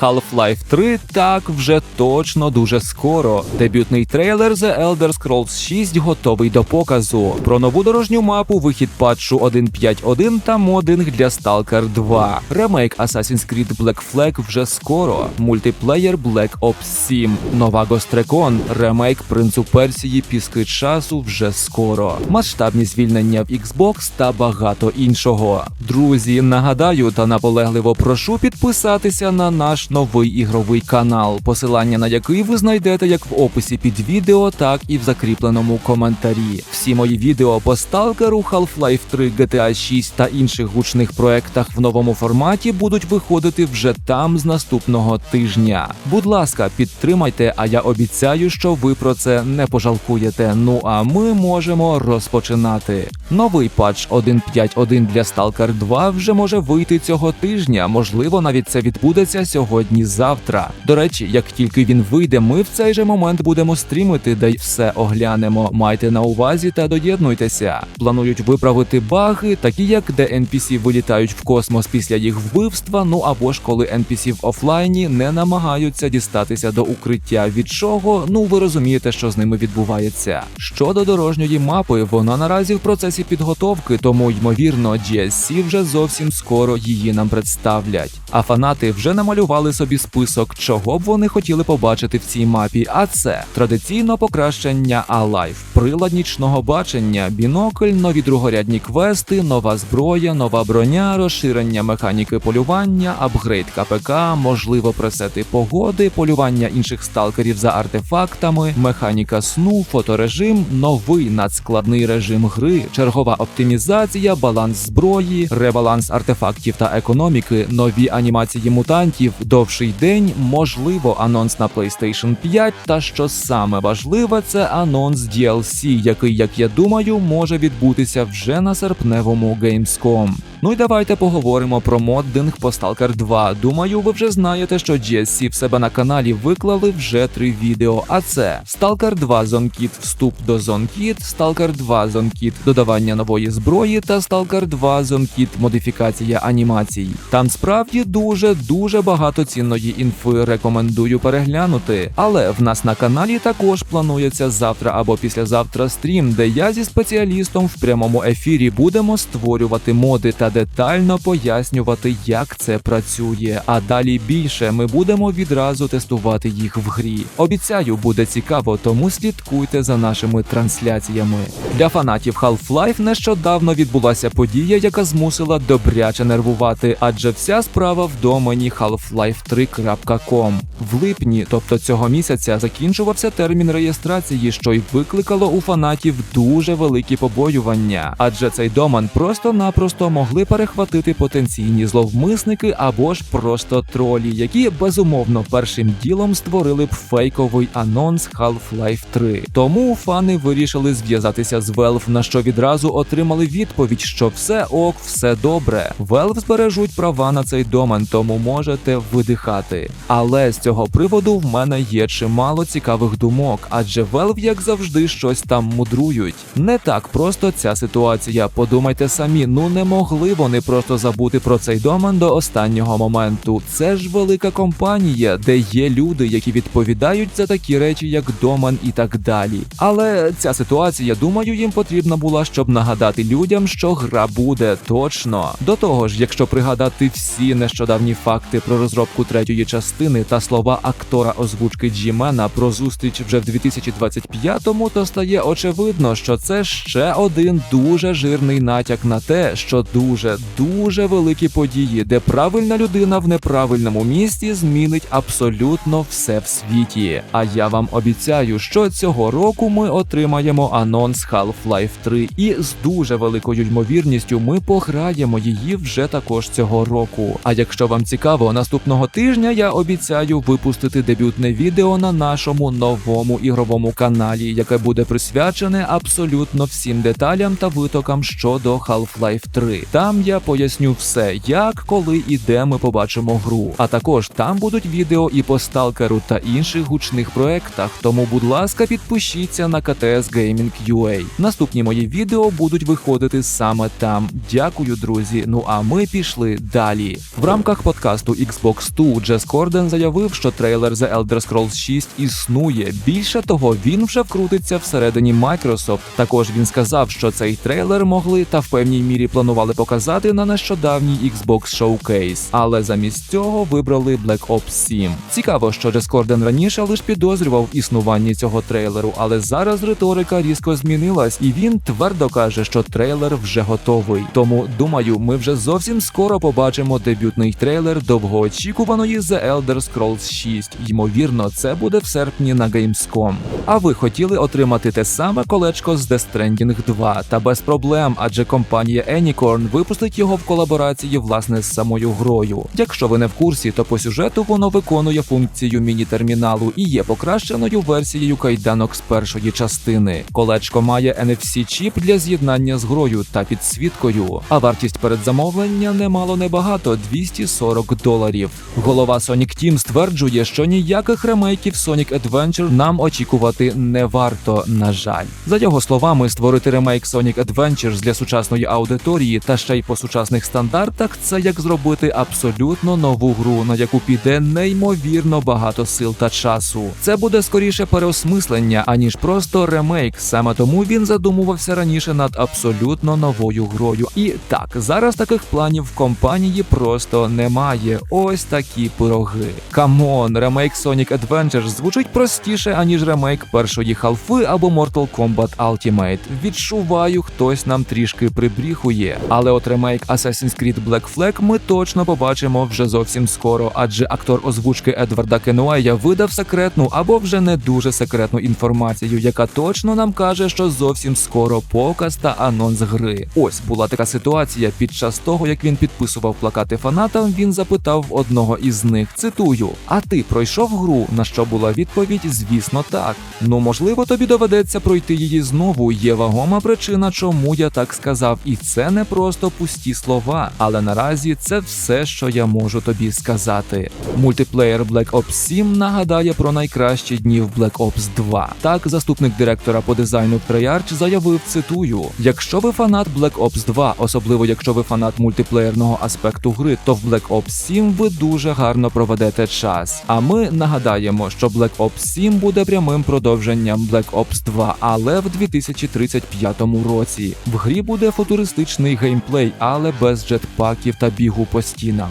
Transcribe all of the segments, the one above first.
Half-Life 3 так вже точно дуже скоро. Дебютний трейлер The Elder Scrolls 6 готовий до показу. Про нову дорожню мапу, вихід патчу 1.5.1 та модинг для Stalker 2. Ремейк Assassin's Creed Black Flag вже скоро. Мультиплеєр Black Ops 7. Нова Recon. Ремейк Принцу Персії Піски часу вже скоро. Масштабні звільнення в Xbox та багато іншого. Друзі, нагадаю та наполегливо прошу підписатися на наш новий ігровий канал, посилання на який ви знайдете як в описі під відео, так і в закріпленому коментарі. Всі мої відео по сталкеру, Half-Life 3, GTA 6 та інших гучних проектах в новому форматі будуть виходити вже там з наступного тижня. Будь ласка, підтримайте, а я обіцяю, що ви про це не пожалкуєте. Ну а ми можемо розпочинати. Новий патч 1.5.1 для Stalker 2 вже може вийти цього тижня. Можливо, навіть це відбудеться сьогодні-завтра. До речі, як тільки він вийде, ми в цей же момент будемо стрімити, де все оглянемо. Майте на увазі та доєднуйтеся. Планують виправити баги, такі як де NPC вилітають в космос після їх вбивства. Ну або ж коли NPC в офлайні не намагаються дістатися до укриття. Від чого? Ну ви розумієте, що з ними відбувається. Щодо дорожньої мапи, вона наразі в процесі підготовки, тому ймовірно, GSC вже зовсім скоро її нам представлять. А фанати вже намалювали собі список, чого б вони хотіли побачити в цій мапі. А це традиційно покращення Alive, прилад нічного бачення, бінокль, нові другорядні квести, нова зброя, нова броня, розширення механіки полювання, апгрейд КПК, можливо, пресети погоди, полювання інших сталкерів за артефактами, механіка сну, фоторежим, новий надскладний режим гри, чергова оптимізація, баланс зброї, ребаланс артефактів та економіки, нові анімації мутантів, довший день, можливо, анонс на PlayStation 5, та що саме важливе, це анонс DLC, який, як я думаю, може відбутися вже на серпневому Gamescom. Ну і давайте поговоримо про моддинг по Stalker 2. Думаю, ви вже знаєте, що GSC в себе на каналі виклали вже три відео. А це Stalker 2 ZoneKit вступ до ZoneKit, Stalker 2 ZoneKit додавання нової зброї та Stalker 2 ZoneKit модифікація анімацій. Там справді дуже дуже багато цінної інфи. Рекомендую переглянути. Але в нас на каналі також планується завтра або післязавтра стрім, де я зі спеціалістом в прямому ефірі будемо створювати моди та детально пояснювати, як це працює. А далі більше ми будемо відразу тестувати їх в грі. Обіцяю, буде цікаво, тому слідкуйте за нашими трансляціями. Для фанатів Half-Life нещодавно відбулася подія, яка змусила добряче нервувати, адже вся справа в домені half-life3.com. В липні, тобто цього місяця, закінчувався термін реєстрації, що й викликало у фанатів дуже великі побоювання, адже цей домен просто-напросто могли перехватити потенційні зловмисники або ж просто тролі, які безумовно першим ділом створили б фейковий анонс Half-Life 3. Тому фани вирішили зв'язатися з Valve, на що відразу отримали відповідь, що все ок, все добре. Valve збережуть права на цей домен, тому можете видихати. Але з цього приводу в мене є чимало цікавих думок, адже Valve, як завжди, щось там мудрують. Не так просто ця ситуація. Подумайте самі, ну не могли вони просто забути про цей домен до останнього моменту. Це ж велика компанія, де є люди, які відповідають за такі речі, як домен і так далі. Але ця ситуація, думаю, їм потрібна була, щоб нагадати людям, що гра буде точно. До того ж, якщо пригадати всі нещодавні факти про розробку третьої частини та слова актора озвучки Джімена про зустріч вже в 2025-му, то стає очевидно, що це ще один дуже жирний натяк на те, що дуже дуже великі події, де правильна людина в неправильному місці змінить абсолютно все в світі. А я вам обіцяю, що цього року ми отримаємо анонс Half-Life 3, і з дуже великою ймовірністю ми пограємо її вже також цього року. А якщо вам цікаво, наступного тижня я обіцяю випустити дебютне відео на нашому новому ігровому каналі, яке буде присвячене абсолютно всім деталям та витокам щодо Half-Life 3. Там я поясню все, як, коли і де ми побачимо гру. А також там будуть відео і по сталкеру та інших гучних проектах. Тому, будь ласка, підпишіться на КТС Gaming UA. Наступні мої відео будуть виходити саме там. Дякую, друзі. Ну а ми пішли далі. В рамках подкасту Xbox 2 Джес Корден заявив, що трейлер The Elder Scrolls 6 існує. Більше того, він вже вкрутиться всередині Microsoft. Також він сказав, що цей трейлер могли та в певній мірі планували показати на нещодавній Xbox Showcase, але замість цього вибрали Black Ops 7. Цікаво, що Джес Корден раніше лише підозрював існуванні цього трейлеру, але зараз риторика різко змінилась, і він твердо каже, що трейлер вже готовий. Тому думаю, ми вже зовсім скоро побачимо дебютний трейлер довгоочікуваної The Elder Scrolls 6. Ймовірно, це буде в серпні на Gamescom. А ви хотіли отримати те саме колечко з Death Stranding 2, та без проблем, адже компанія Anycorn випустить його в колаборації власне з самою грою. Якщо ви не в курсі, то по сюжету воно виконує функцію міні-терміналу і є покращеною версією кайданок з першої частини. Колечко має NFC-чіп для з'єднання з грою та підсвіткою, а вартість передзамовлення немало небагато 240 доларів. Голова Sonic Team стверджує, що ніяких ремейків Sonic Adventure нам очікувати не варто. На жаль, за його словами, створити ремейк Sonic Adventures для сучасної аудиторії та ще й по сучасних стандартах це як зробити абсолютно нову гру, на яку піде неймовірно багато сил та часу. Це буде скоріше переосмислення, аніж просто ремейк. Саме тому він задумувався раніше над абсолютно новою грою. І так, зараз таких планів в компанії просто немає. Ось такі пироги. Камон, ремейк Sonic Adventures звучить простіше, аніж ремейк першої халфи або Mortal Kombat Ultimate. Відчуваю, хтось нам трішки прибріхує. Але от ремейк Assassin's Creed Black Flag ми точно побачимо вже зовсім скоро, адже актор озвучки Едварда Кенуея видав секретну або вже не дуже секретну інформацію, яка точно нам каже, що зовсім скоро показ та анонс гри. Ось була така ситуація. Під час того, як він підписував плакати фанатам, він запитав одного із них: цитую: А ти пройшов гру? На що була відповідь? Звісно, так. Ну можливо, тобі доведеться пройти її знову. Є вагома причина, чому я так сказав, і це не просто пусті слова. Але наразі це все, що я можу тобі сказати. Мультиплеєр Black Ops 7 нагадає про найкращі дні в Black Ops 2. Так, заступник директора по дизайну Treyarch заявив, цитую: якщо ви фанат Black Ops 2, особливо якщо ви фанат мультиплеєрного аспекту гри, то в Black Ops 7 ви дуже гарно проведете час. А ми нагадаємо, що Black Ops 7 буде прямим продовженням Black Ops 2, але в 2035 році. В грі буде футуристичний геймплей, але без джетпаків та бігу по стінам.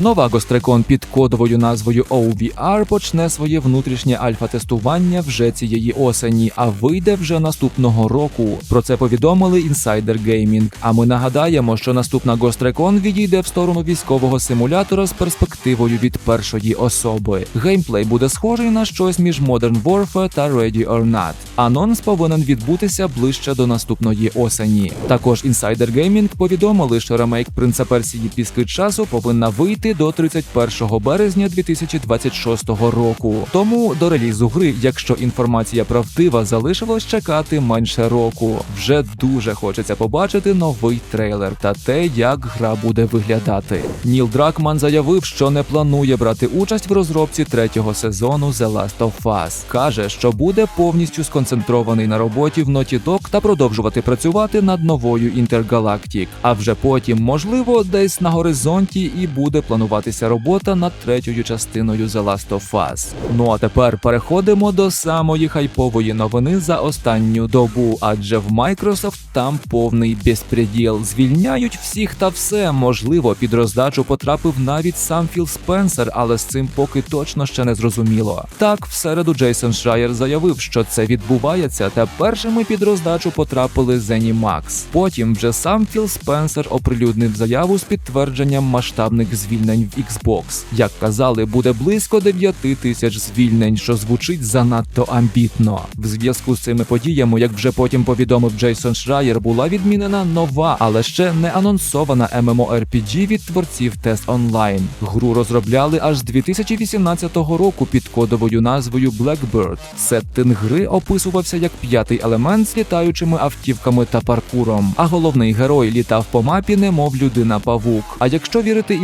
Нова Гострекон під кодовою назвою OVR почне своє внутрішнє альфа-тестування вже цієї осені, а вийде вже наступного року. Про це повідомили Insider Gaming. А ми нагадаємо, що наступна Гострекон відійде в сторону військового симулятора з перспективою від першої особи. Геймплей буде схожий на щось між Modern Warfare та Ready or Not. Анонс повинен відбутися ближче до наступної осені. Також Insider Gaming повідомили, що ремейк принца Персії піски часу повинна вийти вийти до 31 березня 2026 року. Тому до релізу гри, якщо інформація правдива, залишилось чекати менше року. Вже дуже хочеться побачити новий трейлер та те, як гра буде виглядати. Ніл Дракман заявив, що не планує брати участь в розробці третього сезону The Last of Us. каже, що буде повністю сконцентрований на роботі в Naughty Dog та продовжувати працювати над новою Intergalactic. А вже потім, можливо, десь на горизонті і буде плануватися робота над третьою частиною The Last of Us. Ну а тепер переходимо до самої хайпової новини за останню добу, адже в Microsoft там повний безпреділ. Звільняють всіх та все. Можливо, під роздачу потрапив навіть сам Філ Спенсер, але з цим поки точно ще не зрозуміло. Так, в середу Джейсон Шрайер заявив, що це відбувається, та першими під роздачу потрапили ZeniMax. Потім вже сам Філ Спенсер оприлюднив заяву з підтвердженням масштабних звільнень в Xbox. Як казали, буде близько 9 тисяч звільнень, що звучить занадто амбітно. В зв'язку з цими подіями, як вже потім повідомив Джейсон Шрайер, була відмінена нова, але ще не анонсована MMORPG від творців Test Online. Гру розробляли аж з 2018 року під кодовою назвою Blackbird. Сеттинг гри описувався як п'ятий елемент з літаючими автівками та паркуром. А головний герой літав по мапі, немов людина павук. А якщо вірити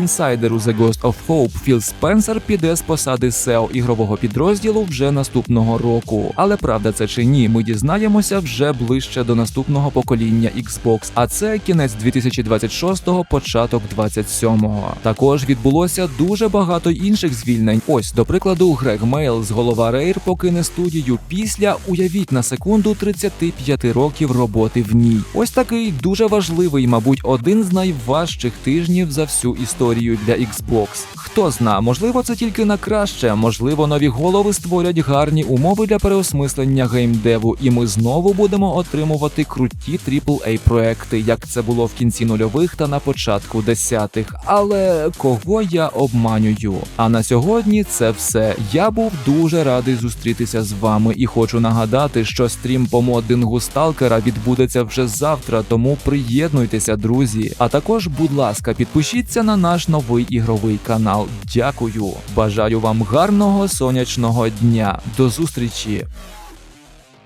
інсайдеру The Ghost of Hope, Філ Спенсер піде з посади SEO ігрового підрозділу вже наступного року. Але правда це чи ні, ми дізнаємося вже ближче до наступного покоління Xbox, а це кінець 2026-го, початок 27-го. Також відбулося дуже багато інших звільнень. Ось, до прикладу, Грег Мейл з голова Рейр покине студію після, уявіть на секунду, 35 років роботи в ній. Ось такий дуже важливий, мабуть, один з найважчих тижнів за всю історію для Xbox. Хто зна, можливо, це тільки на краще, можливо, нові голови створять гарні умови для переосмислення геймдеву, і ми знову будемо отримувати круті aaa проекти, як це було в кінці нульових та на початку десятих. Але кого я обманюю? А на сьогодні це все. Я був дуже радий зустрітися з вами і хочу нагадати, що стрім по моддингу сталкера відбудеться вже завтра, тому приєднуйтеся, друзі. А також, будь ласка, підпишіться на наш новий ігровий канал. Дякую. Бажаю вам гарного сонячного дня. До зустрічі.